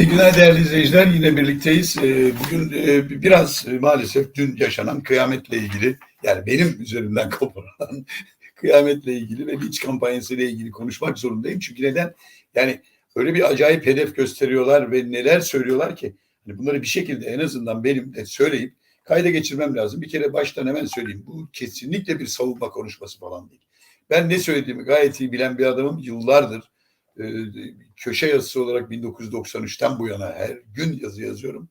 İyi günler değerli izleyiciler. Yine birlikteyiz. Ee, Bugün e, biraz e, maalesef dün yaşanan kıyametle ilgili yani benim üzerimden koparan kıyametle ilgili ve linç kampanyası ilgili konuşmak zorundayım. Çünkü neden? Yani öyle bir acayip hedef gösteriyorlar ve neler söylüyorlar ki hani bunları bir şekilde en azından benim de söyleyip kayda geçirmem lazım. Bir kere baştan hemen söyleyeyim. Bu kesinlikle bir savunma konuşması falan değil. Ben ne söylediğimi gayet iyi bilen bir adamım. Yıllardır köşe yazısı olarak 1993'ten bu yana her gün yazı yazıyorum.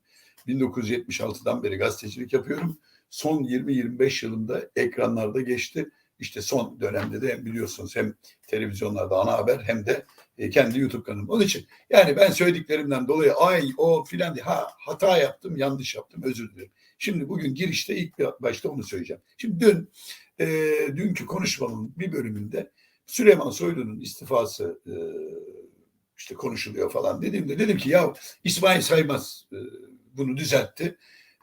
1976'dan beri gazetecilik yapıyorum. Son 20-25 yılında ekranlarda geçti. İşte son dönemde de biliyorsunuz hem televizyonlarda ana haber hem de e, kendi YouTube kanalım. Onun için yani ben söylediklerimden dolayı ay o filan diye ha hata yaptım, yanlış yaptım, özür dilerim. Şimdi bugün girişte ilk başta onu söyleyeceğim. Şimdi dün e, dünkü konuşmamın bir bölümünde Süleyman Soylu'nun istifası e, işte konuşuluyor falan dediğimde dedim ki ya İsmail Saymaz e, bunu düzeltti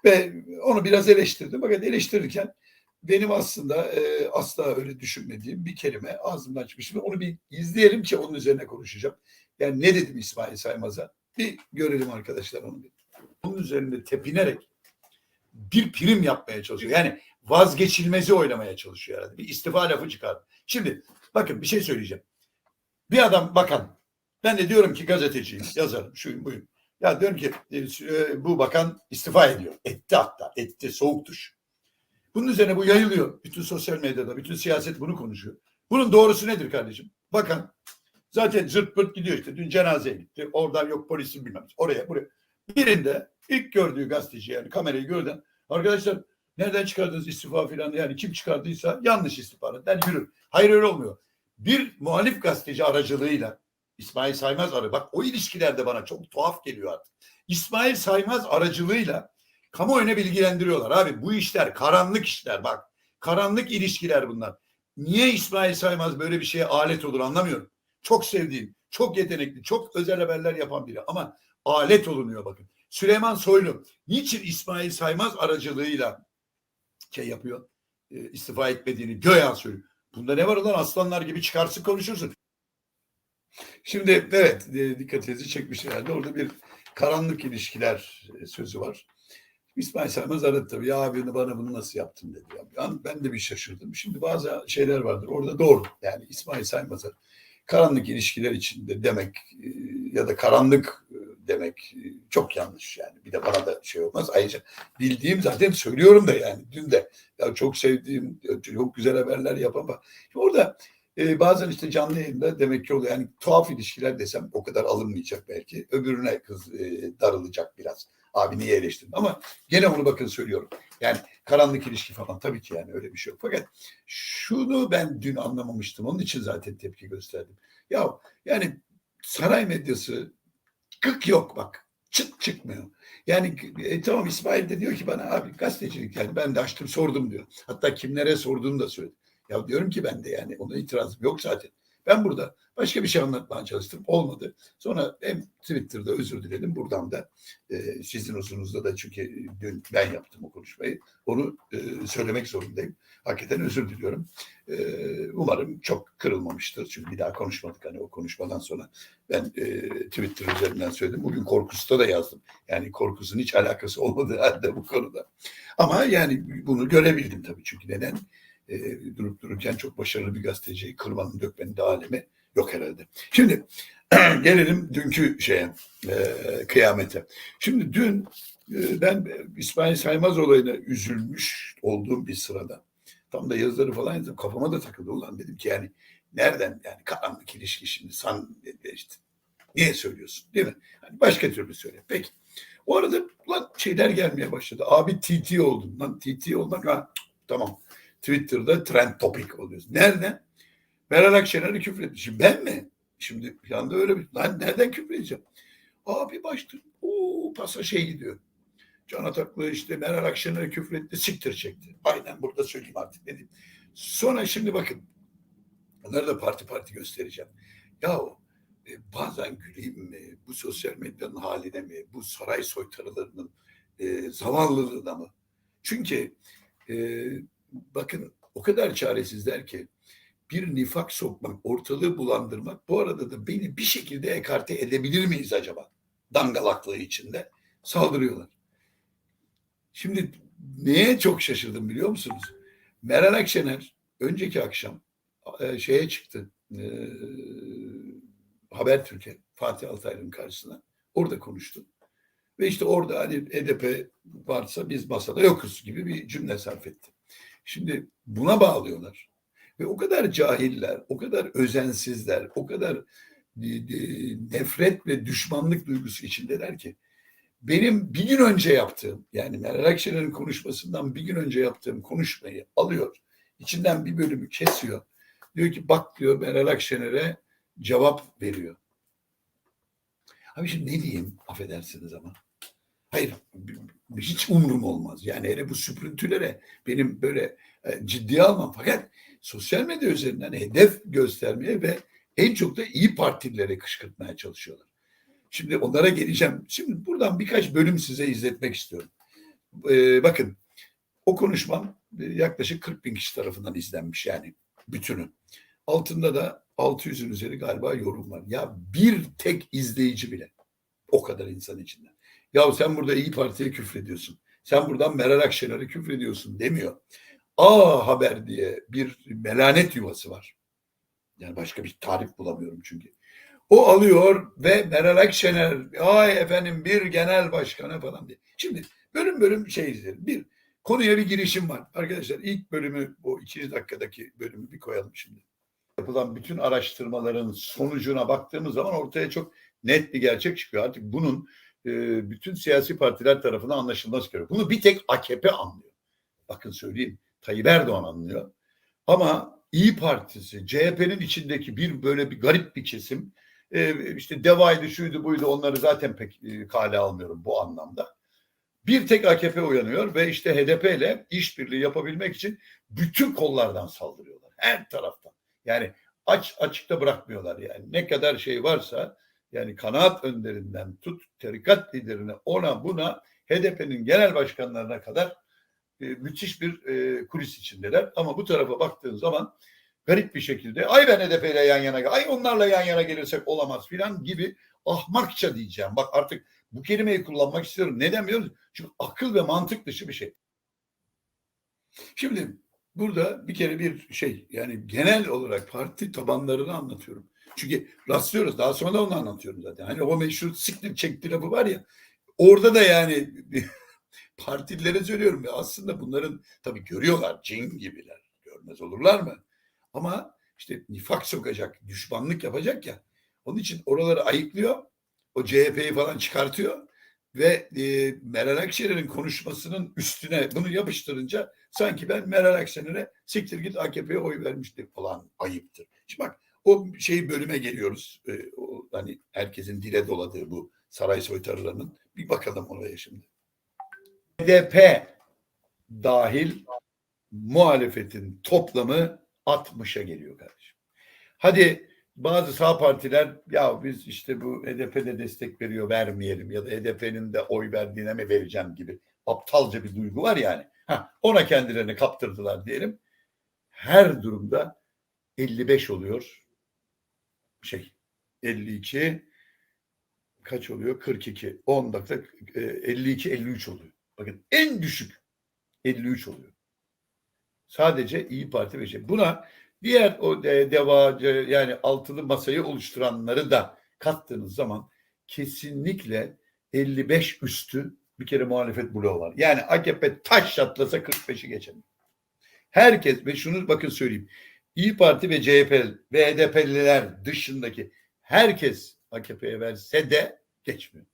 ve onu biraz eleştirdim. Fakat eleştirirken benim aslında e, asla öyle düşünmediğim bir kelime ağzımdan çıkmıştı. Onu bir izleyelim ki onun üzerine konuşacağım. Yani ne dedim İsmail Saymaz'a? Bir görelim arkadaşlar onu bir. Onun üzerinde tepinerek bir prim yapmaya çalışıyor. Yani vazgeçilmezi oynamaya çalışıyor herhalde. Bir istifa lafı çıkardı. Şimdi bakın bir şey söyleyeceğim. Bir adam bakan. Ben de diyorum ki gazeteciyim, yazarım, şuyum buyum. Ya diyorum ki e, bu bakan istifa ediyor. Etti hatta. Etti. Soğuk duş. Bunun üzerine bu yayılıyor. Bütün sosyal medyada, bütün siyaset bunu konuşuyor. Bunun doğrusu nedir kardeşim? Bakan zaten zırt pırt gidiyor işte. Dün cenazeye gitti. Oradan yok polisin bilmem. Oraya buraya. Birinde ilk gördüğü gazeteci yani kamerayı gördü. Arkadaşlar nereden çıkardınız istifa filan yani kim çıkardıysa yanlış istihbarat der yürür. Hayır öyle olmuyor. Bir muhalif gazeteci aracılığıyla İsmail Saymaz arı bak o ilişkilerde bana çok tuhaf geliyor artık. İsmail Saymaz aracılığıyla kamuoyuna bilgilendiriyorlar. Abi bu işler karanlık işler bak. Karanlık ilişkiler bunlar. Niye İsmail Saymaz böyle bir şeye alet olur anlamıyorum. Çok sevdiğim, çok yetenekli, çok özel haberler yapan biri ama alet olunuyor bakın. Süleyman Soylu niçin İsmail Saymaz aracılığıyla şey yapıyor? E, istifa etmediğini göya söylüyor. Bunda ne var lan aslanlar gibi çıkarsın konuşursun. Şimdi evet e, dikkatinizi çekmiş herhalde. Orada bir karanlık ilişkiler e, sözü var. İsmail Saymaz aradı tabii. Ya abi bana bunu nasıl yaptın dedi. Ya. Ben de bir şaşırdım. Şimdi bazı şeyler vardır. Orada doğru. Yani İsmail Saymaz'a karanlık ilişkiler içinde demek e, ya da karanlık e, demek e, çok yanlış yani. Bir de bana da şey olmaz. Ayrıca bildiğim zaten söylüyorum da yani dün de ya çok sevdiğim çok güzel haberler yapan orada bazen işte canlı yayında demek ki oluyor. Yani tuhaf ilişkiler desem o kadar alınmayacak belki. Öbürüne kız darılacak biraz. Abi niye eleştirdin? Ama gene onu bakın söylüyorum. Yani karanlık ilişki falan tabii ki yani öyle bir şey yok. Fakat şunu ben dün anlamamıştım. Onun için zaten tepki gösterdim. Ya yani saray medyası gık yok bak. Çıt çıkmıyor. Yani e, tamam İsmail de diyor ki bana abi gazetecilik yani ben de açtım sordum diyor. Hatta kimlere sorduğunu da söyledi. Ya diyorum ki ben de yani ona itirazım yok zaten. Ben burada başka bir şey anlatmaya çalıştım. Olmadı. Sonra hem Twitter'da özür diledim. Buradan da e, sizin huzurunuzda da çünkü dün ben yaptım o konuşmayı. Onu e, söylemek zorundayım. Hakikaten özür diliyorum. E, umarım çok kırılmamıştır. Çünkü bir daha konuşmadık hani o konuşmadan sonra. Ben e, Twitter üzerinden söyledim. Bugün Korkus'ta da yazdım. Yani Korkus'un hiç alakası olmadığı halde bu konuda. Ama yani bunu görebildim tabii. Çünkü neden? E, durup dururken çok başarılı bir gazeteciyi kırmanın dökmenin de alemi yok herhalde. Şimdi gelelim dünkü şeye e, kıyamete. Şimdi dün e, ben İsmail Saymaz olayına üzülmüş olduğum bir sırada tam da yazıları falan yazdım kafama da takıldı ulan dedim ki yani nereden yani karanlık ilişki şimdi san işte niye söylüyorsun değil mi? Hani başka türlü söyle. Peki. O arada lan şeyler gelmeye başladı. Abi TT oldum. Lan TT olmak ha tamam. Twitter'da trend topic oluyoruz. Nereden? Meral Akşener'i küfretti. Şimdi ben mi? Şimdi bir anda öyle bir... Lan nereden küfredeceğim? Abi başta o pasa şey gidiyor. Can Ataklı işte Meral Akşener'e küfretti, siktir çekti. Aynen burada söyleyeyim artık diyeyim. Sonra şimdi bakın. Onları da parti parti göstereceğim. Ya e, bazen güleyim mi? Bu sosyal medyanın haline mi? Bu saray soytarılarının e, zavallılığına mı? Çünkü e, bakın o kadar çaresizler ki bir nifak sokmak, ortalığı bulandırmak bu arada da beni bir şekilde ekarte edebilir miyiz acaba? dangalaklığı içinde saldırıyorlar. Şimdi neye çok şaşırdım biliyor musunuz? Meral Akşener önceki akşam e, şeye çıktı. E, Habertürk'e Fatih Altaylı'nın karşısına. Orada konuştu. Ve işte orada hani HDP varsa biz masada yokuz gibi bir cümle sarf etti. Şimdi buna bağlıyorlar. Ve o kadar cahiller, o kadar özensizler, o kadar e, e, nefret ve düşmanlık duygusu içindeler ki benim bir gün önce yaptığım yani Meral Akşener'in konuşmasından bir gün önce yaptığım konuşmayı alıyor. içinden bir bölümü kesiyor. Diyor ki bak diyor Meral Akşener'e cevap veriyor. Abi şimdi ne diyeyim affedersiniz ama. Hayır hiç umurum olmaz. Yani hele bu süprüntülere benim böyle e, ciddiye almam. Fakat sosyal medya üzerinden hedef göstermeye ve en çok da iyi partilere kışkırtmaya çalışıyorlar. Şimdi onlara geleceğim. Şimdi buradan birkaç bölüm size izletmek istiyorum. Ee, bakın o konuşmam e, yaklaşık 40 bin kişi tarafından izlenmiş yani bütünü. Altında da 600'ün üzeri galiba yorum var. Ya bir tek izleyici bile o kadar insan içinde. Ya sen burada İyi Parti'ye küfrediyorsun. Sen buradan Meral Akşener'e küfrediyorsun demiyor. A Haber diye bir melanet yuvası var. Yani başka bir tarif bulamıyorum çünkü. O alıyor ve Meral Akşener ay efendim bir genel başkanı falan diye. Şimdi bölüm bölüm şey izleyelim. Bir konuya bir girişim var. Arkadaşlar ilk bölümü o ikinci dakikadaki bölümü bir koyalım şimdi. Yapılan bütün araştırmaların sonucuna baktığımız zaman ortaya çok net bir gerçek çıkıyor. Artık bunun e, bütün siyasi partiler tarafından anlaşılması gerekiyor. Bunu bir tek AKP anlıyor. Bakın söyleyeyim. Tayyip Erdoğan anlıyor. Ama İyi Partisi, CHP'nin içindeki bir böyle bir garip bir kesim e, işte devaydı şuydu buydu onları zaten pek e, kale almıyorum bu anlamda. Bir tek AKP uyanıyor ve işte HDP ile işbirliği yapabilmek için bütün kollardan saldırıyorlar. Her taraftan. Yani aç açıkta bırakmıyorlar yani. Ne kadar şey varsa yani kanaat önderinden tut tarikat liderine ona buna HDP'nin genel başkanlarına kadar e, müthiş bir e, kulis içindeler. Ama bu tarafa baktığın zaman garip bir şekilde ay ben HDP ile yan yana ay onlarla yan yana gelirsek olamaz filan gibi ahmakça diyeceğim. Bak artık bu kelimeyi kullanmak istiyorum. Neden biliyor? Çünkü akıl ve mantık dışı bir şey. Şimdi burada bir kere bir şey yani genel olarak parti tabanlarını anlatıyorum. Çünkü rastlıyoruz. Daha sonra da onu anlatıyorum zaten. Hani o meşhur siktir çekti lafı var ya. Orada da yani partilere söylüyorum. ya Aslında bunların tabii görüyorlar. Cin gibiler. Görmez olurlar mı? Ama işte nifak sokacak, düşmanlık yapacak ya. Onun için oraları ayıklıyor. O CHP'yi falan çıkartıyor. Ve e, Meral Akşener'in konuşmasının üstüne bunu yapıştırınca sanki ben Meral Akşener'e siktir git AKP'ye oy vermiştim falan ayıptır. Şimdi bak o şey bölüme geliyoruz. E, o, hani herkesin dile doladığı bu saray soytarılarının. Bir bakalım oraya şimdi. HDP dahil muhalefetin toplamı 60'a geliyor kardeşim. Hadi bazı sağ partiler ya biz işte bu HDP'de destek veriyor vermeyelim ya da HDP'nin de oy verdiğine mi vereceğim gibi aptalca bir duygu var yani. Ha, ona kendilerini kaptırdılar diyelim. Her durumda 55 oluyor. Şey 52 kaç oluyor? 42. 10 dakika 52 53 oluyor. Bakın en düşük 53 oluyor. Sadece İyi Parti ve şey. Buna diğer o de, deva yani altılı masayı oluşturanları da kattığınız zaman kesinlikle 55 üstü bir kere muhalefet bloğu var. Yani AKP taş çatlasa 45'i geçemiyor. Herkes ve şunu bakın söyleyeyim. İyi Parti ve CHP ve HDP'liler dışındaki herkes AKP'ye verse de geçmiyor.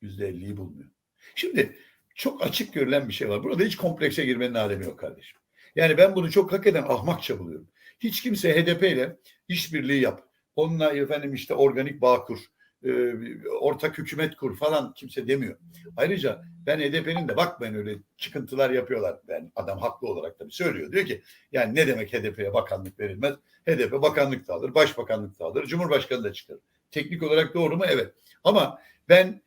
Yüzde elliyi bulmuyor. Şimdi çok açık görülen bir şey var. Burada hiç komplekse girmenin alemi yok kardeşim. Yani ben bunu çok hakikaten ahmakça buluyorum. Hiç kimse HDP ile işbirliği yap. Onunla efendim işte organik bağ kur, e, ortak hükümet kur falan kimse demiyor. Ayrıca ben HDP'nin de bakmayın öyle çıkıntılar yapıyorlar. Ben adam haklı olarak tabii söylüyor. Diyor ki yani ne demek HDP'ye bakanlık verilmez? HDP bakanlık da alır, başbakanlık da alır, cumhurbaşkanı da çıkar. Teknik olarak doğru mu? Evet. Ama ben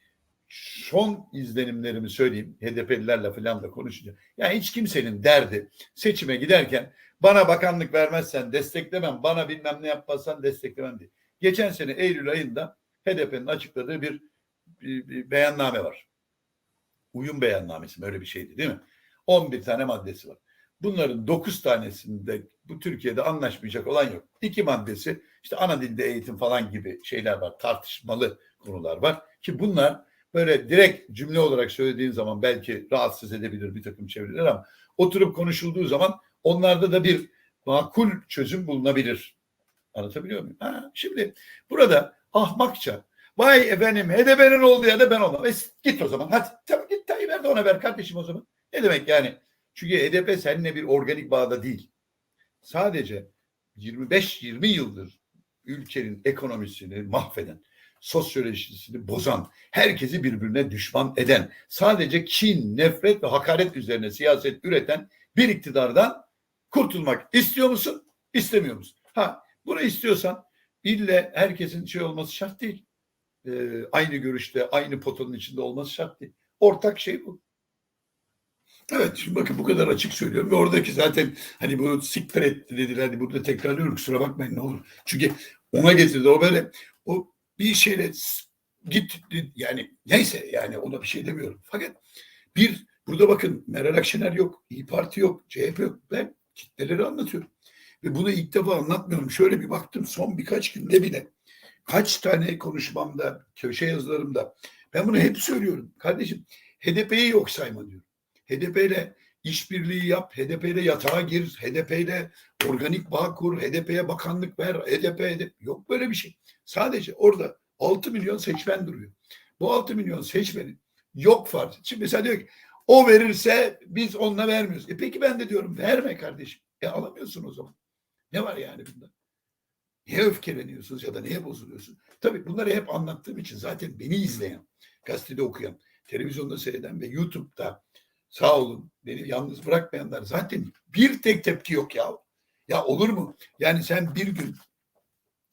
son izlenimlerimi söyleyeyim. HDP'lilerle falan da konuşunca. Yani hiç kimsenin derdi seçime giderken bana bakanlık vermezsen desteklemem, bana bilmem ne yapmazsan desteklemem diye. Geçen sene Eylül ayında HDP'nin açıkladığı bir bir, bir beyanname var. Uyum beyannamesi mi? öyle bir şeydi değil mi? 11 tane maddesi var. Bunların 9 tanesinde bu Türkiye'de anlaşmayacak olan yok. İki maddesi işte ana dilde eğitim falan gibi şeyler var. Tartışmalı konular var. Ki bunlar böyle direkt cümle olarak söylediğin zaman belki rahatsız edebilir bir takım çevreler ama oturup konuşulduğu zaman onlarda da bir makul çözüm bulunabilir. Anlatabiliyor muyum? Ha, şimdi burada ahmakça vay efendim HDP'nin olduğu yerde ben olmam. E, git o zaman hadi tamam git Tayyip Erdoğan'a ver kardeşim o zaman. Ne demek yani? Çünkü HDP seninle bir organik bağda değil. Sadece 25-20 yıldır ülkenin ekonomisini mahveden, sosyolojisini bozan, herkesi birbirine düşman eden, sadece kin, nefret ve hakaret üzerine siyaset üreten bir iktidardan kurtulmak istiyor musun, istemiyor musun? Ha, bunu istiyorsan ille herkesin şey olması şart değil. Ee, aynı görüşte, aynı potanın içinde olması şart değil. Ortak şey bu. Evet şimdi bakın bu kadar açık söylüyorum ve oradaki zaten hani bu siktir etti dediler hani burada tekrarlıyorum kusura bakmayın ne olur. Çünkü ona getirdi o böyle o bir şeyle git yani neyse yani ona bir şey demiyorum. Fakat bir burada bakın Meral Akşener yok, İyi Parti yok, CHP yok. Ben kitleleri anlatıyorum. Ve bunu ilk defa anlatmıyorum. Şöyle bir baktım son birkaç günde bile kaç tane konuşmamda, köşe yazılarımda ben bunu hep söylüyorum. Kardeşim HDP'yi yok sayma diyorum. HDP ile işbirliği yap, HDP ile yatağa gir, HDP ile organik bağ kur, HDP'ye bakanlık ver, HDP, HDP yok böyle bir şey. Sadece orada 6 milyon seçmen duruyor. Bu 6 milyon seçmenin yok fark. Şimdi mesela diyor ki o verirse biz onunla vermiyoruz. E peki ben de diyorum verme kardeşim. E alamıyorsun o zaman. Ne var yani bunda? Niye öfkeleniyorsunuz ya da niye bozuluyorsun? Tabii bunları hep anlattığım için zaten beni izleyen, gazetede okuyan, televizyonda seyreden ve YouTube'da sağ olun beni yalnız bırakmayanlar zaten bir tek tepki yok ya. Ya olur mu? Yani sen bir gün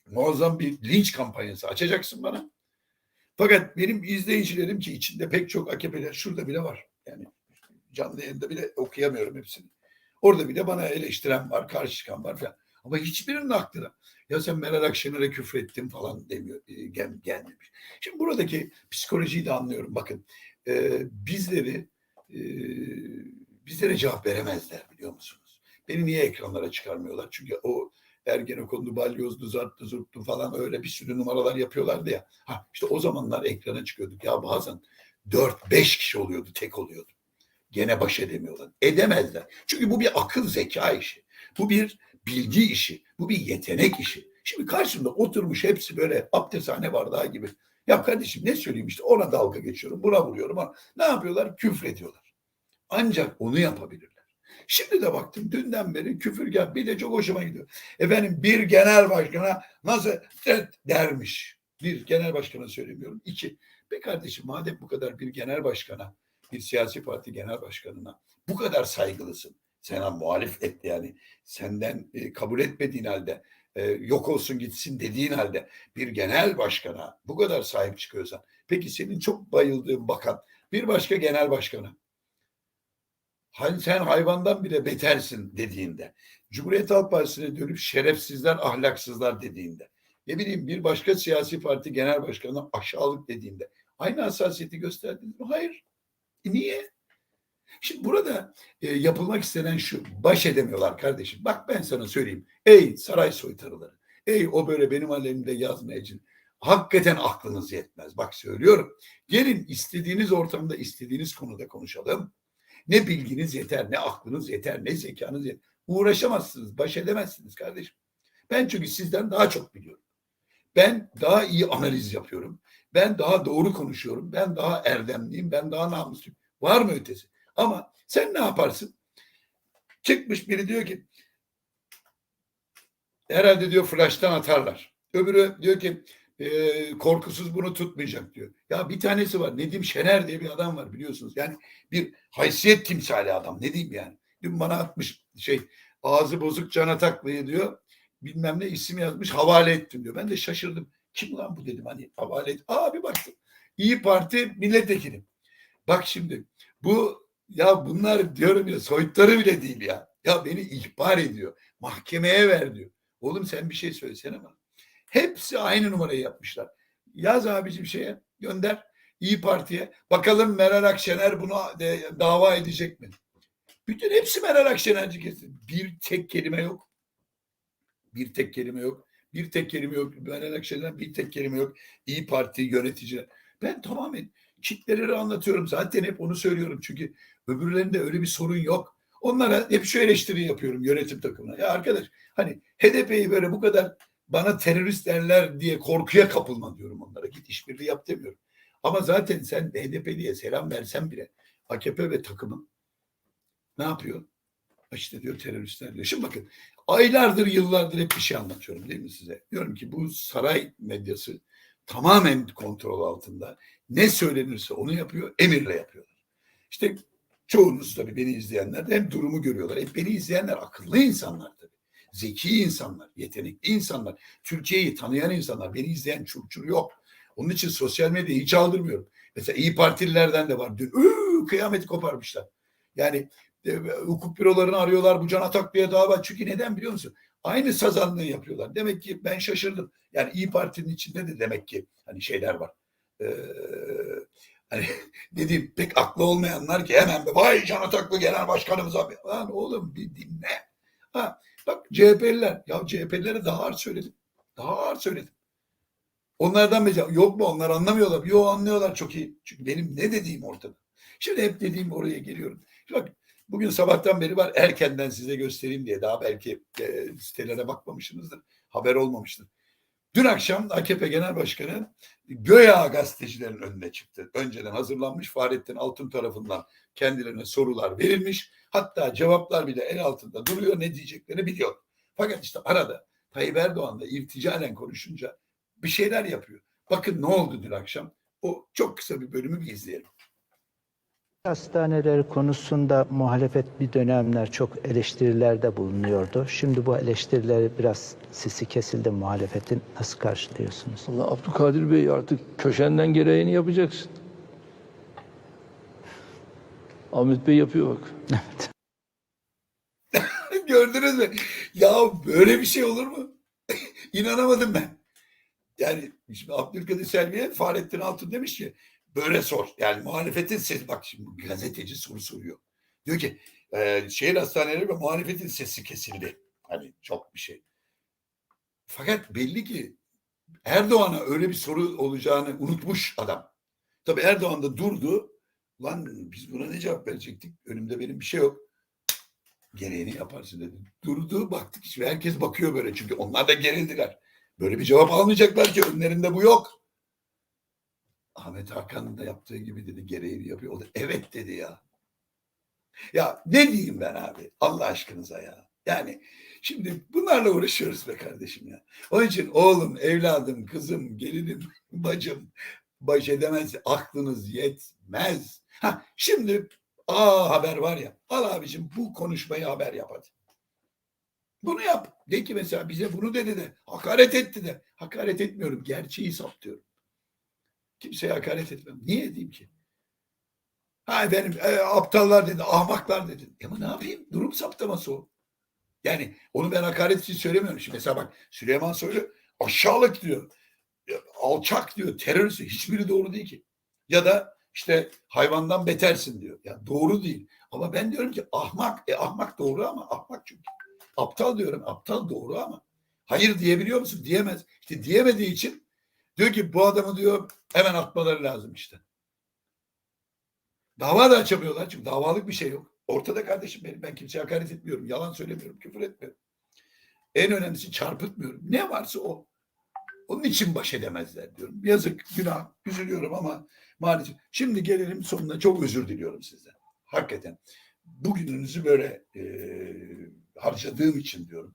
muazzam bir linç kampanyası açacaksın bana. Fakat benim izleyicilerim ki içinde pek çok AKP'ler şurada bile var. Yani canlı yayında bile okuyamıyorum hepsini. Orada bile bana eleştiren var, karşı çıkan var falan. Ama hiçbirinin aklına ya sen Meral Akşener'e küfrettin falan demiyor, e, gel, gelmemiş. Şimdi buradaki psikolojiyi de anlıyorum. Bakın e, bizleri e, bizlere cevap veremezler biliyor musunuz? Beni niye ekranlara çıkarmıyorlar? Çünkü o Ergenekon'du, Balyoz'du, Zart'tu, Zurt'tu falan öyle bir sürü numaralar yapıyorlardı ya. Ha işte o zamanlar ekrana çıkıyorduk. Ya bazen 4-5 kişi oluyordu, tek oluyordu. Gene baş edemiyorlar. Edemezler. Çünkü bu bir akıl zeka işi. Bu bir bilgi işi. Bu bir yetenek işi. Şimdi karşımda oturmuş hepsi böyle abdesthane bardağı gibi. Ya kardeşim ne söyleyeyim işte ona dalga geçiyorum, buna vuruyorum ama ne yapıyorlar? Küfür ediyorlar. Ancak onu yapabilirler. Şimdi de baktım dünden beri küfür gel. Bir de çok hoşuma gidiyor. Efendim bir genel başkana nasıl dermiş. Bir genel başkana söylemiyorum. İki. Be kardeşim madem bu kadar bir genel başkana, bir siyasi parti genel başkanına bu kadar saygılısın. Sana muhalif et yani senden e, kabul etmediğin halde e, yok olsun gitsin dediğin halde bir genel başkana bu kadar sahip çıkıyorsan peki senin çok bayıldığın bakan bir başka genel başkana hani sen hayvandan bile betersin dediğinde Cumhuriyet Halk Partisi'ne dönüp şerefsizler ahlaksızlar dediğinde ne bileyim bir başka siyasi parti genel başkanına aşağılık dediğinde aynı hassasiyeti gösterdiniz mi? Hayır. E niye? Şimdi burada e, yapılmak istenen şu, baş edemiyorlar kardeşim. Bak ben sana söyleyeyim. Ey saray soytarıları, ey o böyle benim alemimde yazmayacın. Hakikaten aklınız yetmez. Bak söylüyorum. Gelin istediğiniz ortamda, istediğiniz konuda konuşalım. Ne bilginiz yeter, ne aklınız yeter, ne zekanız yeter. Uğraşamazsınız, baş edemezsiniz kardeşim. Ben çünkü sizden daha çok biliyorum. Ben daha iyi analiz yapıyorum. Ben daha doğru konuşuyorum. Ben daha erdemliyim. Ben daha namusluyum. Var mı ötesi? Ama sen ne yaparsın? Çıkmış biri diyor ki herhalde diyor flash'tan atarlar. Öbürü diyor ki e, korkusuz bunu tutmayacak diyor. Ya bir tanesi var Nedim Şener diye bir adam var biliyorsunuz. Yani bir haysiyet timsali adam ne diyeyim yani. Dün bana atmış şey ağzı bozuk cana takmayı diyor. Bilmem ne isim yazmış havale ettim diyor. Ben de şaşırdım. Kim lan bu dedim hani havale et. Aa bir baktım. İyi Parti milletvekili. Bak şimdi bu ya bunlar diyorum ya soyutları bile değil ya. Ya beni ihbar ediyor. Mahkemeye ver diyor. Oğlum sen bir şey söylesene bana. Hepsi aynı numarayı yapmışlar. Yaz abicim şeye gönder. İyi Parti'ye. Bakalım Meral Akşener bunu dava edecek mi? Bütün hepsi Meral Akşenerci kesin. Bir tek kelime yok. Bir tek kelime yok. Bir tek kelime yok. Meral Akşener bir tek kelime yok. İyi Parti yöneticiler. Ben tamamen kitleleri anlatıyorum. Zaten hep onu söylüyorum. Çünkü öbürlerinde öyle bir sorun yok. Onlara hep şu eleştiri yapıyorum yönetim takımına. Ya arkadaş hani HDP'yi böyle bu kadar bana terörist derler diye korkuya kapılma diyorum onlara. Git işbirliği yap demiyorum. Ama zaten sen HDP diye selam versen bile AKP ve takımın ne yapıyor? İşte diyor teröristler diyor. Şimdi bakın aylardır yıllardır hep bir şey anlatıyorum değil mi size? Diyorum ki bu saray medyası tamamen kontrol altında. Ne söylenirse onu yapıyor, emirle yapıyorlar. İşte çoğunuz tabii beni izleyenler de hem durumu görüyorlar. Hep beni izleyenler akıllı insanlar tabii. Zeki insanlar, yetenekli insanlar, Türkiye'yi tanıyan insanlar. Beni izleyen çurçur yok. Onun için sosyal medyayı hiç aldırmıyorum. Mesela iyi Partililerden de var. Dün "Üü, kıyameti koparmışlar. Yani e, hukuk bürolarını arıyorlar bu Can Ataklı'ya dava. Çünkü neden biliyor musun? Aynı sazanlığı yapıyorlar. Demek ki ben şaşırdım. Yani İyi Parti'nin içinde de demek ki hani şeyler var. Hani dediğim pek aklı olmayanlar ki hemen vay Can Ataklı genel başkanımız abi. Lan oğlum bir dinle. Ha, bak CHP'liler. Ya CHP'lilere daha ağır söyledim. Daha ağır söyledim. Onlardan mesela yok mu onlar anlamıyorlar. Yok anlıyorlar çok iyi. Çünkü benim ne dediğim ortada. Şimdi hep dediğim oraya geliyorum. Bak bugün sabahtan beri var erkenden size göstereyim diye daha belki e, sitelere bakmamışsınızdır. Haber olmamıştır. Dün akşam AKP Genel Başkanı Göya gazetecilerin önüne çıktı. Önceden hazırlanmış Fahrettin Altun tarafından kendilerine sorular verilmiş. Hatta cevaplar bile el altında duruyor ne diyeceklerini biliyor. Fakat işte arada Tayyip Erdoğan da irticalen konuşunca bir şeyler yapıyor. Bakın ne oldu dün akşam? O çok kısa bir bölümü bir izleyelim. Hastaneleri konusunda muhalefet bir dönemler çok eleştirilerde bulunuyordu. Şimdi bu eleştirileri biraz sisi kesildi muhalefetin. Nasıl karşılıyorsunuz? Allah Abdülkadir Bey artık köşenden gereğini yapacaksın. Ahmet Bey yapıyor bak. Gördünüz mü? Ya böyle bir şey olur mu? İnanamadım ben. Yani şimdi Abdülkadir Selvi'ye Fahrettin Altun demiş ki böyle sor. Yani muhalefetin sesi bak şimdi gazeteci soru soruyor. Diyor ki e, şehir hastaneleri ve muhalefetin sesi kesildi. Hani çok bir şey. Fakat belli ki Erdoğan'a öyle bir soru olacağını unutmuş adam. Tabii Erdoğan da durdu. Lan biz buna ne cevap verecektik? Önümde benim bir şey yok. Gereğini yaparsın dedi. Durdu baktık işte herkes bakıyor böyle çünkü onlar da gerildiler. Böyle bir cevap almayacaklar ki önlerinde bu yok. Ahmet Hakan'ın da yaptığı gibi dedi gereğini yapıyor. O da evet dedi ya. Ya ne diyeyim ben abi Allah aşkınıza ya. Yani şimdi bunlarla uğraşıyoruz be kardeşim ya. Onun için oğlum, evladım, kızım, gelinim, bacım baş edemez, aklınız yetmez. Ha, şimdi aa haber var ya, al abicim bu konuşmayı haber yap hadi. Bunu yap. De ki mesela bize bunu dedi de, hakaret etti de. Hakaret etmiyorum, gerçeği saptıyorum. Kimseye hakaret etmem. Niye edeyim ki? Ha efendim e, aptallar dedi, ahmaklar dedi. Ama ne yapayım? Durum saptaması o. Yani onu ben hakaret için söylemiyorum. Şimdi mesela bak Süleyman Soylu aşağılık diyor. Alçak diyor. Terörist. Hiçbiri doğru değil ki. Ya da işte hayvandan betersin diyor. Ya doğru değil. Ama ben diyorum ki ahmak. E ahmak doğru ama ahmak çünkü. Aptal diyorum. Aptal doğru ama. Hayır diyebiliyor musun? Diyemez. İşte diyemediği için diyor ki bu adamı diyor hemen atmaları lazım işte. Dava da açamıyorlar çünkü davalık bir şey yok. Ortada kardeşim benim. Ben kimseye hakaret etmiyorum. Yalan söylemiyorum. Küfür etmiyorum. En önemlisi çarpıtmıyorum. Ne varsa o. Onun için baş edemezler diyorum. Yazık, günah, üzülüyorum ama maalesef. Şimdi gelelim sonuna. Çok özür diliyorum sizden. Hakikaten. Bugününüzü böyle e, harcadığım için diyorum.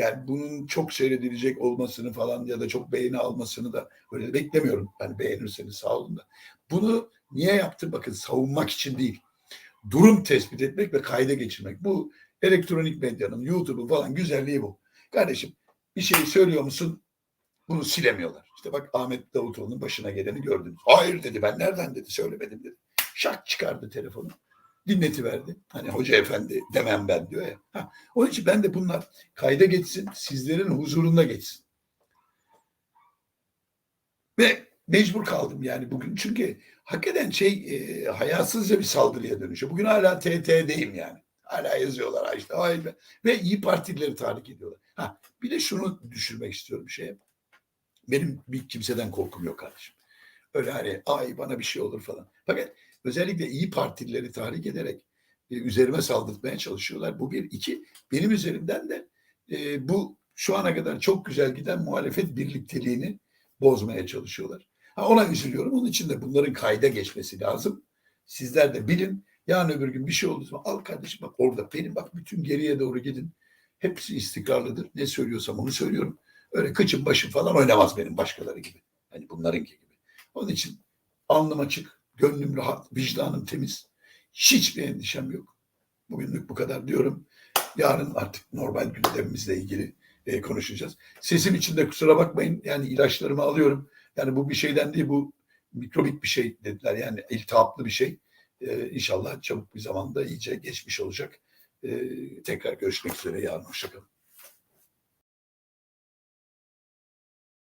Yani bunun çok seyredilecek olmasını falan ya da çok beğeni almasını da öyle beklemiyorum. Yani beğenirseniz sağ olun da. Bunu niye yaptım? Bakın savunmak için değil durum tespit etmek ve kayda geçirmek. Bu elektronik medyanın, YouTube'un falan güzelliği bu. Kardeşim bir şey söylüyor musun? Bunu silemiyorlar. İşte bak Ahmet Davutoğlu'nun başına geleni gördünüz. Hayır dedi ben nereden dedi söylemedim dedi. Şak çıkardı telefonu. Dinletiverdi. Hani hoca efendi demem ben diyor ya. Ha, onun için ben de bunlar kayda geçsin, sizlerin huzurunda geçsin. Ve mecbur kaldım yani bugün. Çünkü hakikaten şey e, hayasızca bir saldırıya dönüşüyor. Bugün hala TT'deyim yani. Hala yazıyorlar işte. Ay be. Ve iyi partileri tahrik ediyorlar. Ha, bir de şunu düşürmek istiyorum şeye. Benim bir kimseden korkum yok kardeşim. Öyle hani ay bana bir şey olur falan. Fakat özellikle iyi partileri tahrik ederek e, üzerime saldırtmaya çalışıyorlar. Bu bir. iki benim üzerimden de e, bu şu ana kadar çok güzel giden muhalefet birlikteliğini bozmaya çalışıyorlar. Ha, ona üzülüyorum. Onun için de bunların kayda geçmesi lazım. Sizler de bilin. Yarın öbür gün bir şey olduğu al kardeşim bak orada benim bak bütün geriye doğru gidin. Hepsi istikrarlıdır. Ne söylüyorsam onu söylüyorum. Öyle kıçım başım falan oynamaz benim başkaları gibi. Hani bunlarınki gibi. Onun için alnım açık, gönlüm rahat, vicdanım temiz. Hiçbir endişem yok. Bugünlük bu kadar diyorum. Yarın artık normal gündemimizle ilgili e, konuşacağız. Sesim için de kusura bakmayın. Yani ilaçlarımı alıyorum. Yani bu bir şeyden değil bu mikrobik bir şey dediler. Yani iltihaplı bir şey. E, inşallah çabuk bir zamanda iyice geçmiş olacak. E, tekrar görüşmek üzere yarın. Hoşçakalın.